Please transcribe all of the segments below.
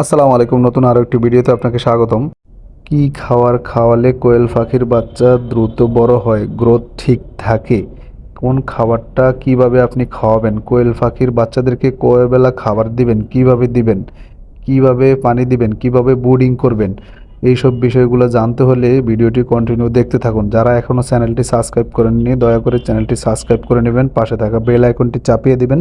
আসসালামু আলাইকুম। নতুন আরও একটি ভিডিওতে আপনাকে স্বাগতম। কি খাওয়ার খাওয়ালে কোয়েল পাখির বাচ্চা দ্রুত বড় হয়, গ্রোথ ঠিক থাকে? কোন খাবারটা কীভাবে আপনি খাওয়াবেন? কোয়েল পাখির বাচ্চাদেরকে কয়বেলা খাবার দিবেন? কীভাবে দিবেন? কীভাবে পানি দিবেন? কীভাবে বুডিং করবেন? এইসব বিষয়গুলো জানতে হলে ভিডিওটি কন্টিনিউ দেখতে থাকুন। যারা এখনও চ্যানেলটি সাবস্ক্রাইব করেননি, দয়া করে চ্যানেলটি সাবস্ক্রাইব করে নেবেন। পাশে থাকা বেল আইকনটি চাপিয়ে দিবেন।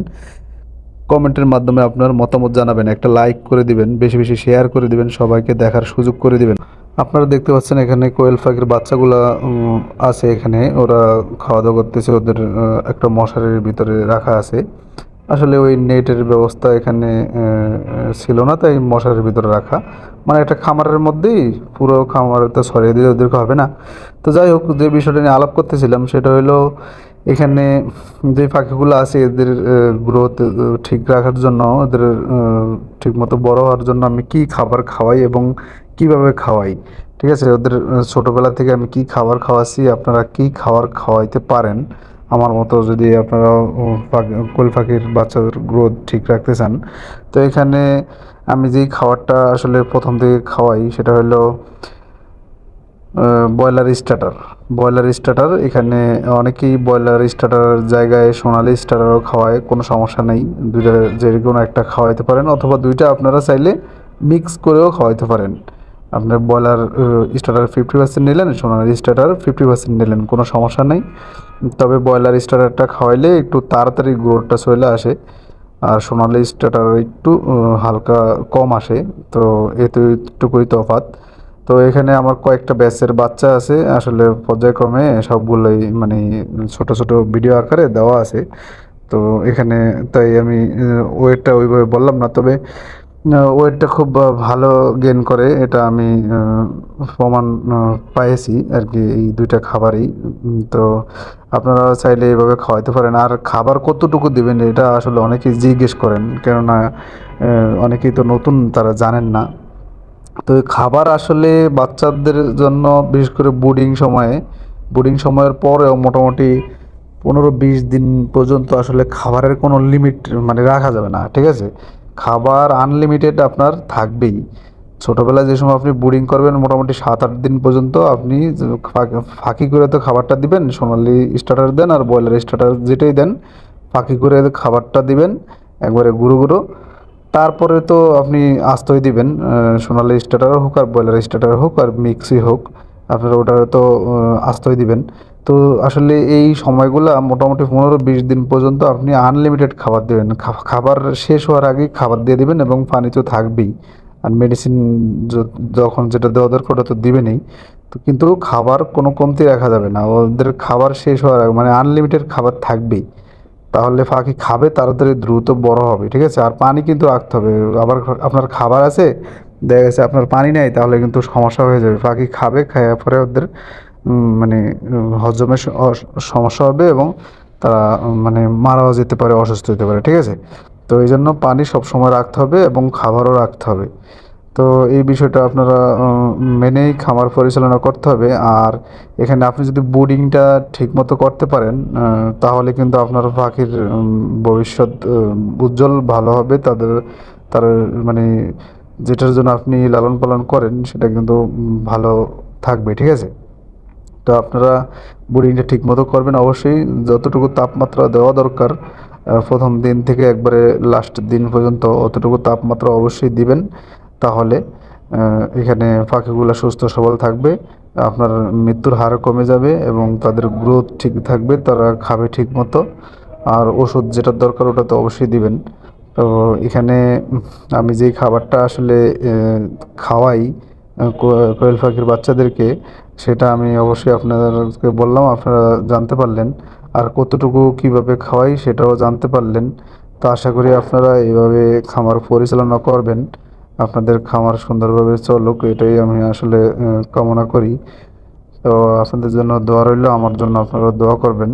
কমেন্টের মাধ্যমে আপনার মতামত জানাবেন, একটা লাইক করে দিবেন, বেশি বেশি শেয়ার করে দিবেন, সবাইকে দেখার সুযোগ করে দিবেন। আপনারা দেখতে পাচ্ছেন এখানে কোয়েল পাখির বাচ্চাগুলা আছে এখানে, ওরা খাওয়া দাওয়া করতেছে, ওদের একটা মশারির ভিতরে রাখা আছে। আসলে ওই নেটের ব্যবস্থা এখানে ছিল না, তাই মশারির ভিতরে রাখা। মানে একটা খামারের মধ্যেই পুরো খামারটা সরিয়ে দিলে ওদেরকে হবে না। তো যাই হোক, যে বিষয়টা নিয়ে আলাপ করতেছিলাম, সেটা হলো এখানে যে পাখিগুলো আছে, এদের গ্রোথ ঠিক রাখার জন্য ওদের ঠিকমতো বড় হওয়ার জন্য আমি কি খাবার খাওয়াই এবং কীভাবে খাওয়াই? ঠিক আছে, ওদের ছোটবেলা থেকে আমি কি খাবার খাওয়াচ্ছি আপনারা কি খাবার খাওয়াইতে পারেন? আমার মতো যদি আপনারা কোয়েল পাখির বাচ্চাদের গ্রোথ ঠিক রাখতে চান। তো এখানে আমি যেই খাবারটা আসলে প্রথম থেকে খাওয়াই, সেটা হলো ব্রয়লার স্টার্টার ব্রয়লার স্টার্টার এখানে অনেকেই ব্রয়লার স্টার্টার জায়গায় সোনালি স্টার্টারও খাওয়ায়, কোনো সমস্যা নেই। দুইটা যে কোনো একটা খাওয়াইতে পারেন, অথবা দুইটা আপনারা চাইলে মিক্স করেও খাওয়াইতে পারেন। আপনার ব্রয়লার স্টার্টার ফিফটি পার্সেন্ট নিলেন, সোনালি স্টার্টার ফিফটি পার্সেন্ট নিলেন, কোনো সমস্যা নেই। তবে ব্রয়লার স্টার্টারটা খাওয়াইলে একটু তাড়াতাড়ি গ্রোথটা চলে আসে, আর সোনালি স্টার্টার একটু হালকা কম আসে। তো এতে একটুকুই তফাৎ। তো এখানে আমার কয়েকটা ব্যাচের বাচ্চা আছে। আসলে পর্যায়ক্রমে সবগুলোই মানে ছোট ছোট ভিডিও আকারে দেওয়া আছে। তো এখানে তাই আমি ওয়েটটা ওইভাবে বললাম না। তবে ওয়েটটা খুব ভালো গেন করে। এটা আমি প্রমাণ পাইছি আর কি এই দুইটা খাবারই। তো আপনারা চাইলে এইভাবে খাওয়াইতে পারেন। আর খাবার কতটুকু দিবেন এটা আসলে অনেকেই জিজ্ঞেস করেন। কেননা অনেকেই তো নতুন তারা জানেন না। তো খাবার আসলে বাচ্চাদের জন্য, বিশেষ করে বুডিং সময়ে বুডিং সময়ের পরেও মোটামুটি পনেরো বিশ দিন পর্যন্ত আসলে খাবারের কোনো লিমিট মানে রাখা যাবে না, ঠিক আছে? খাবার আনলিমিটেড আপনার থাকবেই। ছোটোবেলায় যে সময় আপনি বুডিং করবেন, মোটামুটি সাত আট দিন পর্যন্ত আপনি ফাঁকি করে তো খাবারটা দিবেন, সোনালি স্টার্টার দেন আর ব্রয়লার স্টার্টার যেটাই দেন, ফাঁকি করে খাবারটা দিবেন, একবারে গুঁড়ো গুঁড়ো। তারপরে তো আপনি আস্তই দিবেন সোনালি স্টার্টার হোক আর ব্রয়লার স্টার্টার হোক আর মিক্সই হোক, আপনারা ওটা তো আস্তই দিবেন। তো আসলে এই সময়গুলো মোটামুটি পনেরো বিশ দিন পর্যন্ত আপনি আনলিমিটেড খাবার দেবেন। খাবার শেষ হওয়ার আগেই খাবার দিয়ে দিবেন এবং পানি তো থাকবেই। আর মেডিসিন যখন যেটা দেওয়া দরকার ওটা তো দিবেনই। তো কিন্তু খাবার কোনো কমতি রাখা যাবে না। ওদের খাবার শেষ হওয়ার আগে মানে আনলিমিটেড খাবার থাকবেই। তাহলে পাখি খাবে, তাড়াতাড়ি দ্রুত বড় হবে, ঠিক আছে? আর পানি কিন্তু রাখতে হবে। আবার আপনার খাবার আছে, দেখা গেছে আপনার পানি নেই, তাহলে কিন্তু সমস্যা হয়ে যাবে। পাখি খাবে খাওয়ার পরে ওদের মানে হজমের সমস্যা হবে এবং তারা মানে মারাও যেতে পারে, অসুস্থ হতে পারে, ঠিক আছে? তো এই জন্য পানি সবসময় রাখতে হবে এবং খাবারও রাখতে হবে। তো এই বিষয়টা আপনারা মেনেই খামার পরিচালনা করতে হবে। আর এখানে আপনি যদি বোর্ডিংটা ঠিকমতো করতে পারেন তাহলে কিন্তু আপনার পাখির ভবিষ্যৎ উজ্জ্বল ভালো হবে। তাদের, তার মানে যেটার জন্য আপনি লালন পালন করেন, সেটা কিন্তু ভালো থাকবে। ঠিক আছে? তো আপনারা বোর্ডিংটা ঠিক মতো করবেন। অবশ্যই যতটুকু তাপমাত্রা দেওয়া দরকার প্রথম দিন থেকে একবারে লাস্ট দিন পর্যন্ত অতটুকু তাপমাত্রা অবশ্যই দিবেন। তাহলে এখানে পাখিগুলো সুস্থ সবল থাকবে, আপনার মৃত্যুর হার কমে যাবে এবং তাদের গ্রোথ ঠিক থাকবে, তারা খাবে ঠিক মতো আর ওষুধ যেটা দরকার ওটা তো অবশ্যই দিবেন। তো এখানে আমি যেই খাবারটা আসলে খাওয়াই কোয়েল পাখির বাচ্চাদেরকে, সেটা আমি অবশ্যই আপনাদেরকে বললাম, আপনারা জানতে পারলেন। আর কতটুকু কীভাবে খাওয়াই সেটাও জানতে পারলেন। তো আশা করি আপনারা এইভাবে খামার পরিচালনা করবেন। আপনাদের খামার সুন্দরভাবে চলুক, এটাই আমি আসলে কামনা করি। তো আপনাদের জন্য দোয়া রইল, আমার জন্য আপনারা দোয়া করবেন।